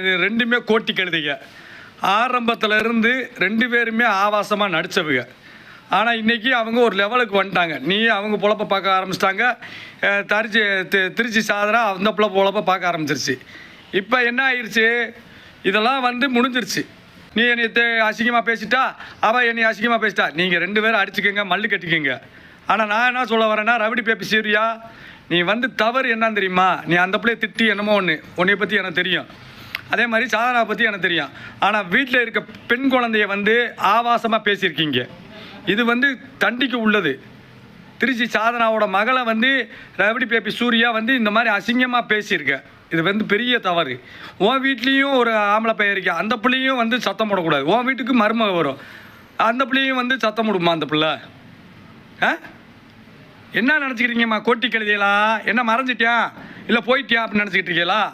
இது ரெண்டுமே கோட்டி கழுதிங்க ஆரம்பத்தில் இருந்து ரெண்டு பேருமே ஆபாசமாக நடிச்சவங்க. ஆனால் இன்றைக்கி அவங்க ஒரு லெவலுக்கு வந்துட்டாங்க. நீ அவங்க பொழப்ப பார்க்க ஆரம்பிச்சிட்டாங்க. தரிச்சி தி- திருச்சி சாதனா அந்த பிள்ளை பொழப்ப பார்க்க ஆரம்பிச்சிருச்சு. இப்போ என்ன ஆயிடுச்சு இதெல்லாம் வந்து முடிஞ்சிருச்சு. நீ என்னை அசிங்கமாக பேசிட்டா? அவள் என்னை அசிங்கமாக பேசிட்டா? நீங்கள் ரெண்டு பேரும் அடிச்சுக்கோங்க மல்லு கட்டிக்கோங்க. ஆனால் நான் என்ன சொல்ல வரேன்னா ரவுடி பேப்பி சீரியா நீ வந்து தவறு என்னன்னு தெரியுமா? நீ அந்த பிள்ளைய திட்டி என்னமோ ஒன்று உன்னைய பற்றி எனக்கு தெரியும். அதே மாதிரி சாதனா பற்றி எனக்கு தெரியும். ஆனால் வீட்டில் இருக்க பெண் குழந்தைய வந்து ஆபாசமாக பேசியிருக்கீங்க. இது வந்து தண்டிக்கு உள்ளது. திருச்சி சாதனாவோட மகளை வந்து ரவுடி பேபி சூர்யா வந்து இந்த மாதிரி அசிங்கமாக பேசியிருக்க. இது வந்து பெரிய தவறு. உன் வீட்லேயும் ஒரு ஆம்பளை பையன் இருக்கு? அந்த பிள்ளையும் வந்து சத்தம் போடக்கூடாது. உன் வீட்டுக்கு மருமக வரும். அந்த பிள்ளையும் வந்து சத்தம் போடுமா அந்த பிள்ளை? ஆ? என்ன நினச்சிக்கிறீங்கம்மா கோட்டி கழுதியலா என்ன மறைஞ்சிட்டியா இல்லை போயிட்டியா அப்படின்னு நினச்சிக்கிட்டு இருக்கீங்களா?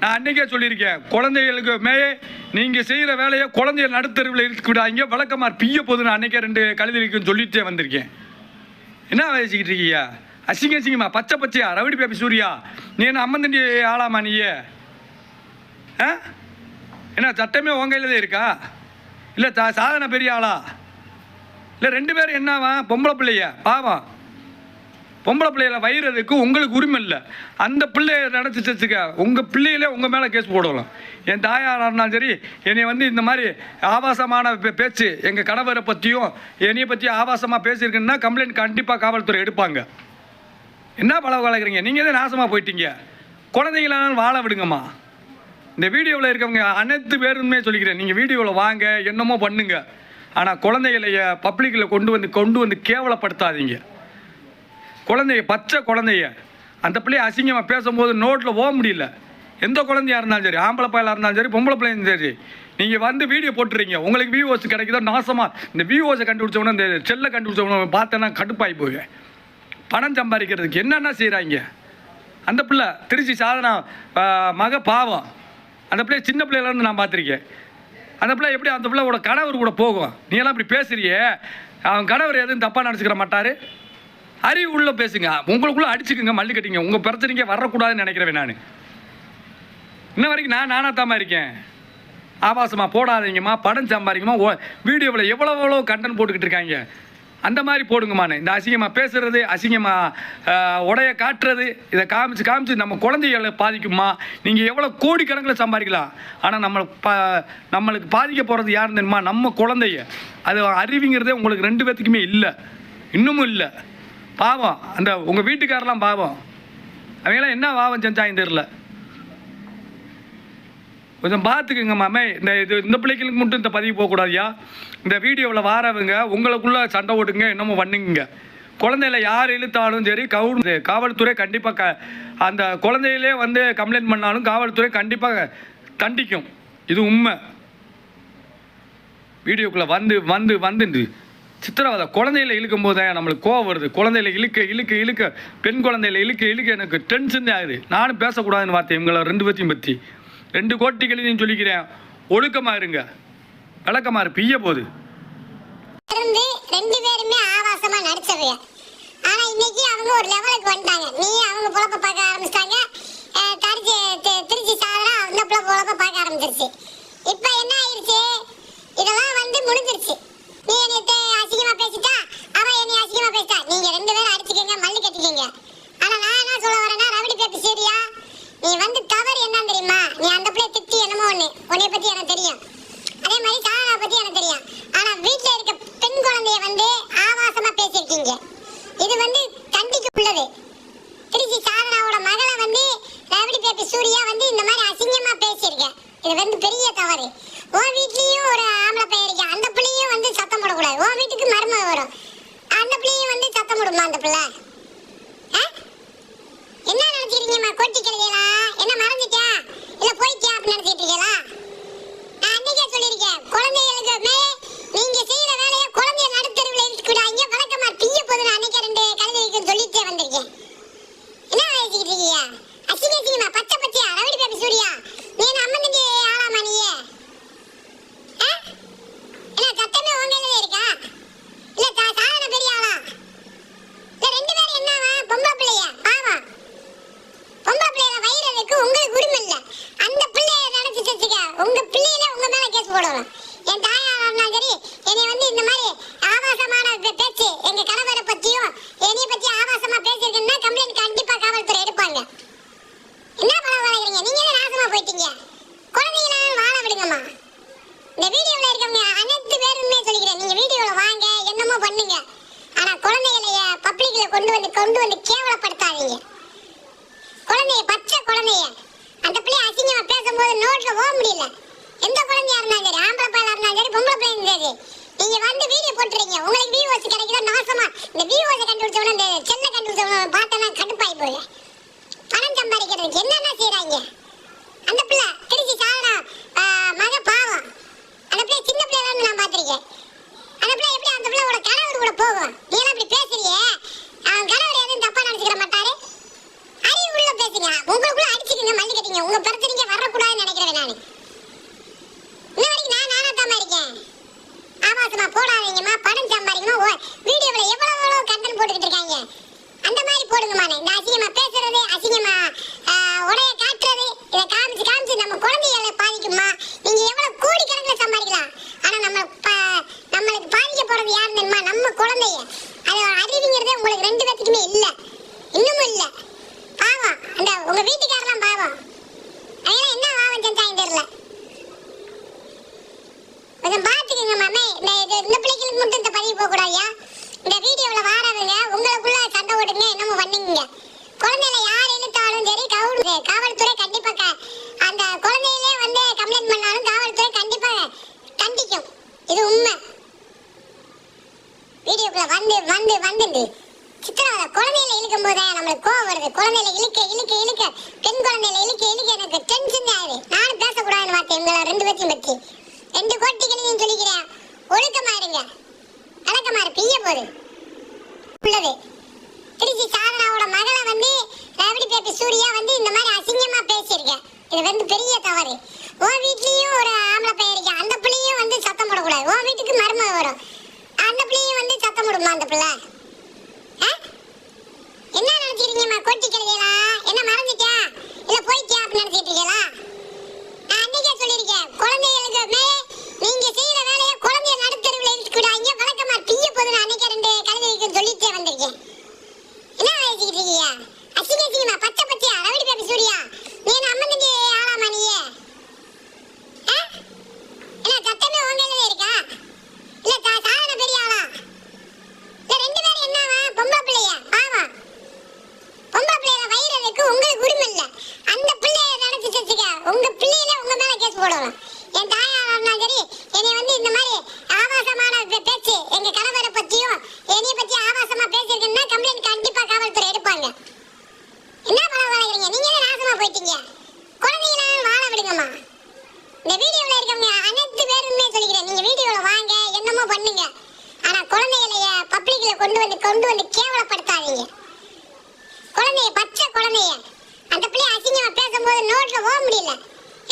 நான் அன்னைக்கே சொல்லியிருக்கேன் குழந்தைகளுக்கு மே நீங்கள் செய்கிற வேலையை குழந்தைகள் நடுத்தருவில் இழுத்து விடாங்க விளக்கமார் பிய போதுன்னு அன்னைக்கே ரெண்டு கழுதிகளுக்கு சொல்லிட்டே வந்திருக்கேன். என்ன வச்சுக்கிட்டு இருக்கீங்க? அசிங்க அசிங்கம்மா பச்சை பச்சையா? Rowdy baby Surya? நீ என்ன அம்மந்தண்டி ஆளாமா நீயே? ஆ? என்ன சட்டமே உன் கையில் தான் இருக்கா? இல்லை சா சாதனை பெரிய ஆளா? இல்லை ரெண்டு பேரும் என்னவா? பொம்பளை பிள்ளைய? பாவம். பொம்பளை பிள்ளையில வயிறதுக்கு உங்களுக்கு உரிமை இல்லை. அந்த பிள்ளைய நினச்சி வச்சுக்க. உங்கள் பிள்ளையிலே உங்கள் மேலே கேஸ் போடலாம். என் தாயாராக இருந்தாலும் சரி என்னை வந்து இந்த மாதிரி ஆபாசமான பே- பேச்சு எங்கள் கணவரை பற்றியும் என்னைய பற்றி ஆபாசமாக பேசியிருக்குன்னா கம்ப்ளைண்ட் கண்டிப்பாக காவல்துறை எடுப்பாங்க. என்ன பழக கலக்குறீங்க நீங்கள் தான் நாசமாக போயிட்டீங்க? குழந்தைங்களாலும் வாழ விடுங்கம்மா. இந்த வீடியோவில் இருக்கவங்க அனைத்து பேருமே சொல்லிக்கிறேன். நீங்கள் வீடியோவில் வாங்க என்னமோ பண்ணுங்க. ஆனால் குழந்தைகளைய பப்ளிக்கில் கொண்டு வந்து கொண்டு வந்து கேவலப்படுத்தாதீங்க. குழந்தைய பச்சை குழந்தைய. அந்த பிள்ளைய அசிங்கமாக பேசும்போது நோட்டில் போக முடியல. எந்த குழந்தையா இருந்தாலும் சரி ஆம்பளை பையலாக இருந்தாலும் சரி பொம்பளை பிள்ளைங்க இருந்தாலும் சரி நீங்கள் வந்து வீடியோ போட்டுறீங்க. உங்களுக்கு வியூவர்ஸ் கிடைக்குதோ நாசமாக இந்த வியூவர்ஸை கண்டுபிடிச்சவொன்னே இந்த செல்லை கண்டுபிடிச்சவொன்னே பார்த்தேன்னா கடுப்பாகி போவேன். பணம் சம்பாதிக்கிறதுக்கு என்னென்ன செய்கிறாங்க அந்த பிள்ளை திருச்சி சாதனா மக பாவம். அந்த பிள்ளைய சின்ன பிள்ளையிலேருந்து நான் பார்த்துருக்கேன். அந்த பிள்ளை எப்படி அந்த பிள்ளையோட கணவர் கூட போகும். நீ எல்லாம் இப்படி பேசுறியே? அவன் கணவர் எதுவும் தப்பாக நினச்சிக்கிற மாட்டார்? அறிவு உள்ள பேசுங்க. உங்களுக்குள்ள அடிச்சுக்குங்க மல்லி கட்டிங்க. உங்கள் பிரச்சனைக்கே வரக்கூடாதுன்னு நினைக்கிறேன் நான். இன்ன வரைக்கும் நான் நானாத்தாம்மா இருக்கேன். ஆபாசமாக போடாதீங்கம்மா படம் சம்பாதிங்கம்மா. ஓ வீடியோவில் எவ்வளோ எவ்வளோ கண்டென்ட் போட்டுக்கிட்டு இருக்காங்க. அந்த மாதிரி போடுங்கம்மாண்ணே இந்த அசிங்கமாக பேசுறது அசிங்கமாக உடைய காட்டுறது இதை காமிச்சு காமிச்சு நம்ம குழந்தைகளை பாதிக்குமா நீங்கள் எவ்வளோ கோடிக்கணக்கில் சம்பாதிக்கலாம். ஆனால் நம்மளை பா நம்மளுக்கு பாதிக்க போகிறது யாருன்னு தெரியுமா? நம்ம குழந்தைய. அது அறிவிங்கிறதே உங்களுக்கு ரெண்டு பேத்துக்குமே இல்லை. இன்னமும் இல்லை. பாவம். அந்த உங்கள் வீட்டுக்காரெல்லாம் பாவம். அவங்களாம் என்ன பாவம் செஞ்சாங்க தெரில கொஞ்சம் பார்த்துக்குங்க மாமே. இந்த இது இந்த பிள்ளைகளுக்கு மட்டும் இந்த பதிவு போகக்கூடாதியா. இந்த வீடியோவில் வாரவங்க உங்களுக்குள்ள சண்டை ஓட்டுங்க என்னமோ பண்ணுங்க. குழந்தையில யார் இழுத்தாலும் சரி கவு காவல்துறை கண்டிப்பாக க அந்த குழந்தையிலே வந்து கம்ப்ளைண்ட் பண்ணாலும் காவல்துறை கண்டிப்பாக தண்டிக்கும். இது உண்மை. வீடியோக்குள்ளே வந்து வந்து வந்து சித்திரவதை குழந்தையில இழுக்கும் போது தான் நம்மளுக்கு கோவம் வருது. குழந்தையில இழுக்க இழுக்க இழுக்க. பெண் குழந்தையில இழுக்க இழுக்க எனக்கு டென்ஷன் ஆகுது. நானும் பேசக்கூடாதுன்னு பார்த்தேன் இவங்களை ரெண்டு பேத்தையும் பற்றி. ரெண்டு கோட்டிகளையும் சொல்லிக்கிறேன். ஒழுக்கமாக இருங்க. விளக்கமாக இரு பிய்ய போகுது. ரெண்டு பேருமே ஆபாசமா நடிச்சவங்க. ஆனா இன்னைக்கு அவங்க ஒரு லெவலுக்கு வந்துட்டாங்க. நீ அவங்க பொழப்ப பார்க்க ஆரம்பிச்சிட்டாங்க. தரிச்சு திருச்சி சாதனா அந்த பிள்ளை பொழப்ப பார்க்க ஆரம்பிச்சிருச்சு. இப்ப என்ன ஆயிருச்சு இதெல்லாம் வந்து முடிஞ்சிருச்சு நீ என்னை தே- அசிங்கமா பேசிட்டா அவன் என்னை அசிங்கமா பேசிட்டா நீங்க ரெண்டு பேரும் அடிச்சுக்கங்க மல்லு கட்டிக்கங்க ஆனா நான் என்ன சொல்ல வரேன்னா ரவுடி பேப்பி சரியா நீ வந்து தவறு என்னன்னு தெரியுமா நீ அந்த பிள்ளைய திட்டி என்னமோ ஒண்ணு உன்னைய பத்தி எனக்கு தெரியும் அதே மாதிரி சாதனா பத்தி எனக்கு தெரியும் ஆனா வீட்ல இருக்க பெண் குழந்தைய வந்து ஆபாசமா பேசியிருக்கீங்க இது வந்து தண்டிக்கு உள்ளது திருச்சி சாதனாவோட மகளை வந்து ரவுடி பேப்பி சூர்யா வந்து இந்த மாதிரி அசிங்கமா பேசியிருக்க இது வந்து பெரிய தவறு உன் வீட்லயும் ஒரு ஆம்பளை பையன் இருக்கு அந்த பிள்ளையும் வந்து சத்தம் போடக்கூடாது உன் வீட்டுக்கு மருமக வரும் அந்த பிள்ளையும் வந்து சத்தம் போடுமா அந்த பிள்ளை ஆ? என்ன நினைச்சிருக்கீங்கம்மா கோட்டி கழுதைகளா என்ன மறந்துட்டியா இல்ல போயிட்டியா அப்படின்னு நினைச்சிட்டு இருக்கீங்களா நான் அன்னைக்கே சொல்லியிருக்கேன் குழந்தைகளுக்கு மே நீங்க செய்யற வேலையை குழந்தைய நடுத்தருவில் இழுத்துக்கிடாங்க வழக்கமா தீய போதுன்னு அன்னைக்கே ரெண்டு கழுதைகளுக்கு சொல்லிட்டே வந்திருக்கேன் என்ன பேசிக்கிட்டு இருக்கீங்க அசிங்க அசிங்கமா பச்சை பச்சையா ரவுடி பேபி சூர்யா நீ என்ன அம்மன் தண்டி ஆளாமா நீயே ஆ? என்ன சட்டமே உங்க கையில இருக்கா இல்ல சா- சாதாரண பெரிய ஆளா இல்ல ரெண்டு பேரும் உங்க பிள்ளையில உங்க மேல கேஸ் போடணும் என் தாயா இருந்தாலும் சரி என்னை வந்து இந்த மாதிரி ஆபாசமான பே- பேச்சு எங்க கணவரை பத்தியும் என்னைய பத்தி ஆபாசமா பேசியிருக்குன்னா கம்ப்ளைண்ட் கண்டிப்பா காவல்துறை எடுப்பாங்க என்ன பண்ண வளர்க்குறீங்க நீங்க தான் நாசமா போயிட்டீங்க குழந்தைங்கள வாழ விடுங்கம்மா இந்த வீடியோல இருக்கவங்க அனைத்து பேருமே சொல்லிக்கிறேன் நீங்க வீடியோல வாங்க என்னமோ பண்ணுங்க ஆனா குழந்தைகளைய பப்ளிக்ல கொண்டு வந்து கொண்டு வந்து கேவலப்படுத்தாதீங்க. குழந்தைய பச்சை குழந்தைய. அந்த பிள்ளை அசிங்கமா பேசும்போது நோட்ல போக முடியல. எந்த குழந்தையா இருந்தாலும் சரி ஆம்பளை பிள்ளை இருந்தாலும் சரி பொம்பளை பிள்ளை இருந்தாலும் சரி நீங்க வந்து வீடியோ போட்டுறீங்க. உங்களுக்கு வியூவர்ஸ் கிடைக்குதோ? நாசமா. இந்த வியூவர்ஸ் கண்டுபிடிச்சவன இந்த செல்ல கண்டுபிடிச்சவன பார்த்தனா கடுப்பாய் போய் பணம் சம்பாதிக்கிறதுக்கு என்னென்ன செய்யறாங்க அந்த பிள்ளை திருச்சி சாதனா மக பாவம். அந்த பிள்ளை சின்ன பிள்ளைல நான் பார்த்துருக்கேன். அந்த பிள்ளை எப்படி அந்த பிள்ளையோட கணவர் கூட போகும் நீ எல்லாம் இப்படி பேசுறியே அவன் கணவர் எதுவும் தப்பா நினைச்சுக்கிற மாட்டாரு அறிவு உள்ள பேசுங்க உங்களுக்குள்ள அடிச்சுக்கங்க மல்லி கட்டிங்க உங்க பிரச்சனைக்கு வரக்கூடாதுன்னு நினைக்கிறேன் நானு. இன்ன வரைக்கும் நான் நானா தாமா இருக்கேன். ஆபாசமா போடாதீங்கம்மா படம் சம்பாதிக்கணும்? ஓ வீடியோவில் எவ்வளோ எவ்வளோ கண்டென்ட் போட்டுக்கிட்டு இருக்காங்க? அந்த மாதிரி போடுங்கம்மா இந்த அசிங்கமா பேசுறது அசிங்கமா ஆஹ், உடைய காட்டுறது இதை காமிச்சு காமிச்சு நம்ம குழந்தைகளை பாதிக்குமா நீங்க எவ்வளவு கோடி கணக்கில் சம்பாதிக்கலாம். ஆனா நம்ம ப- நம்மளுக்கு பாதிக்க போறது யாரு தெரியுமா நம்ம குழந்தைய அது அறிவுங்கிறதே உங்களுக்கு ரெண்டு பேத்துக்குமே இல்ல இன்னமும் இல்ல பாவம் அந்த உங்க வீட்டுக்காரெல்லாம் பாவம் அதெல்லாம் என்ன பாவம் செஞ்சாங்க தெரியல கொஞ்சம் பாத்துக்கங்க மாமே இந்த இது இந்த பிள்ளைகளுக்கு மட்டும் இந்த பதிவு போக கூடாதுயா இந்த வீடியோவில் வாரவங்க உங்களுக்குள்ள சண்டை ஓடுங்க என்னமோ பண்ணீங்க குழந்தையில யார் இழுத்தாலும் சரி கவுடு காவல்துறை கண்டிப்பா க- அந்த குழந்தையிலே வந்து கம்ப்ளைண்ட் பண்ணாலும் காவல்துறை கண்டிப்பா கண்டிக்கும் இது உண்மை வீடியோக்குள்ள வந்து வந்து வந்து சித்திரவதை குழந்தையில இழுக்கும் போதே நம்மளுக்கு கோவம் வருது குழந்தையில இழுக்க இழுக்க இழுக்க பெண் குழந்தையில இழுக்க இழுக்க எனக்கு டென்ஷன் ஆகுது நானும் பேசக்கூடாதுன்னு பார்த்தேன் இவங்கள ரெண்டு பேத்தையும் பத்தி ரெண்டு கோட்டிகளையும் சொல்லிக்கிறேன் ஒழுக்கமா இருங்க. அடக்கமா இரு பிய்ய உள்ளது. திருச்சி சாதனாவோட மகளை வந்து ரவுடி பேப்பி சூர்யா வந்து இந்த மாதிரி அசிங்கமா பேசியிருக்கேன் இது வந்து பெரிய தவறு. உன் வீட்லயும் ஒரு ஆம்பளை பையன் இருக்கான் அந்த பிள்ளையும் வந்து சத்தம் போடக்கூடாது. உன் வீட்டுக்கு மருமக வரும். அந்த பிள்ளையும் வந்து சத்தம் போடுமா அந்த பிள்ளை ஆ? என்ன நினைச்சிருக்கீங்கம்மா கொட்டி கிழவியலா என்ன மறந்துட்டியா இல்ல போயிட்டியா அப்படின்னு நினைச்சிட்டு இருக்கீங்களா நான் அன்னைக்கே சொல்லியிருக்கேன் குழந்தைகளுக்கு மே நீங்க செய்யற வேலையை குழந்தைய நடுத்தருவில் இழுத்துக்கிடாங்க வழக்கமா பிய்ய போது நான் அன்னைக்கே ரெண்டு கழுதைக்கு சொல்லிட்டே வந்திருக்கேன் என்ன பேசிக்கிட்டு இருக்கீங்க அசிங்க அசிங்கமா பச்சை பச்சையா ரவுடி பேபி சூர்யா நீ என்ன அம்மன் தம்பி ஆளாமா நீ ஆ? என்ன சட்டமே உங்க கையில இருக்கா இல்ல சா- சாதாரண பெரிய ஆளா இல்ல ரெண்டு பேரும் என்னவா பொம்பளை பிள்ளையா ஆமா பொம்பளை பிள்ளைய வயிறதுக்கு உங்களுக்கு உரிமை இல்ல அந்த பிள்ளைய நினைச்சு வச்சுக்க உங்க பிள்ளையில உங்க மேல கேஸ் போடணும் என் தாயா இருந்தாலும் சரி என்னை வந்து இந்த மாதிரி ஆபாசமான பே- பேச்சு எங்க கணவரை பத்தியும் என்னைய பத்தி ஆபாசமா பேசியிருக்குன்னா கம்ப்ளைண்ட் கண்டிப்பா காவல்துறை எடுப்பாங்க என்ன பண்ண வளர்க்குறீங்க நீங்க தான் நாசமா வாழ விடுங்கம்மா. இந்த வீடியோவில் இருக்கவங்க அனைத்து பேருமே சொல்லிக்கிறேன். நீங்க வீடியோவில் வாங்க என்னமோ பண்ணுங்க. ஆனா குழந்தைகளைய பப்ளிக்ல கொண்டு வந்து கொண்டு வந்து கேவலப்படுத்தாதீங்க. குழந்தைய பச்சை குழந்தைய. அந்த பிள்ளை அசிங்கமா பேசும்போது நோட்டில் போக முடியல.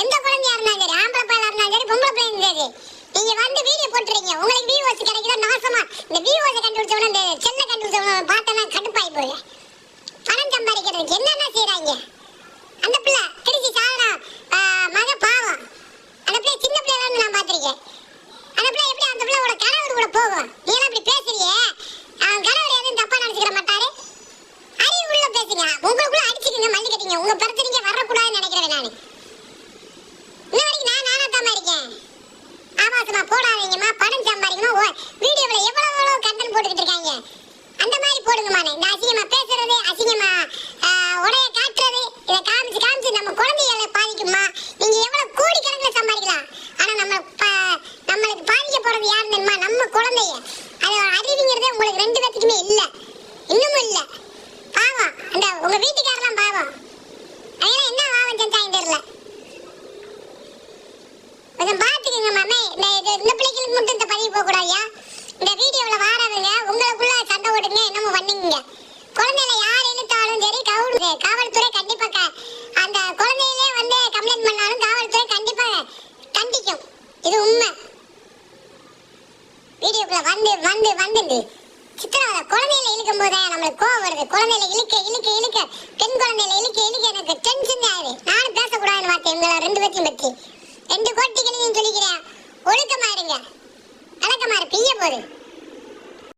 எந்த குழந்தையா இருந்தாலும் சரி ஆம்பளை பையலா இருந்தாலும் சரி பொம்பளை பிள்ளைங்க இருந்தாலும் சரி நீங்க வந்து வீடியோ போட்டுறீங்க. உங்களுக்கு வியூவர்ஸ் கிடைக்குதோ? நாசமா. இந்த வியூவர்ஸ் கண்டுபிடிச்சவன இந்த செல்ல கண்டுபிடிச்சவன பார்த்தனா கடுப்பாய் போய் பணம் சம்பாதிக்கிறதுக்கு என்னென்ன செய்றாங்க? அந்த பிள்ளை திருச்சி சாதனா மக பாவம். அந்த பிள்ளை சின்ன பிள்ளைல நான் பார்த்துருக்கேன். அந்த பிள்ளை எப்படி அந்த பிள்ளையோட கணவர் கூட போகும்? நீ எல்லாம் இப்படி பேசுறியே? அவன் கணவர் எதுவும் தப்பா நினைச்சுக்கிற மாட்டாரு? அறிவு உள்ள பேசுங்க. உங்களுக்குள்ள அடிச்சுக்கங்க மல்லி கட்டிங்க உங்க பிரச்சனைக்கு வரக்கூடாதுன்னு நினைக்கிறேன் நான். இன்ன வரைக்கும் நான் நானா தாமா இருக்கேன். ஆபாசமா போடாதீங்கம்மா. பணம் சம்பாதிக்கணும்? ஓ வீடியோவில் எவ்வளோ எவ்வளோ கண்டன் போட்டுக்கிட்டு இருக்காங்க? அந்த மாதிரி போடுங்கம்மா. இந்த அசிங்கமா பேசுறது அசிங்கமா ஆஹ், உடைய காட்டுறது இதை காமிச்சு காமிச்சு நம்ம குழந்தைகளை பாதிக்குமா நீங்க எவ்வளவு கோடி கணக்கில் சம்பாதிக்கலாம் ஆனா நம்ம ப- நம்மளுக்கு பாதிக்க போறது யாரு தெரியுமா நம்ம குழந்தைய அது அறிவுங்கிறதே உங்களுக்கு ரெண்டு பேத்துக்குமே இல்ல இன்னமும் இல்ல பாவம் அந்த உங்க வீட்டுக்காரெல்லாம் பாவம் அதெல்லாம் என்ன பாவம் செஞ்சாங்க தெரியல கொஞ்சம் பாத்துக்கங்க மாமே இந்த இது இந்த மட்டும் இந்த பதிவு போக கூடாதுயா? இந்த வீடியோவில் வாரவங்க உங்களுக்குள்ள சண்டை ஓடுங்க என்னமோ பண்ணீங்க குழந்தையில யார் இழுத்தாலும் சரி கவுடு காவல்துறை கண்டிப்பா அந்த குழந்தையிலே வந்து கம்ப்ளைண்ட் பண்ணாலும் காவல்துறை கண்டிப்பா கண்டிக்கும். இது உண்மை. வீடியோக்குள்ள வந்து வந்து வந்து சித்திரவதை குழந்தையில இழுக்கும் போது நம்மளுக்கு கோவம் வருது. குழந்தையில இழுக்க இழுக்க இழுக்க. பெண் குழந்தையில இழுக்க இழுக்க எனக்கு டென்ஷன் ஆகுது நானும் பேசக்கூடாதுன்னு பார்த்தேன் இவங்கள ரெண்டு பேத்தையும் பற்றி. ரெண்டு கோட்டிகளையும் சொல்லிக்கிறேன். ஒழுக்கமா இருங்க. அடக்கமா இரு பிய்ய போகுது.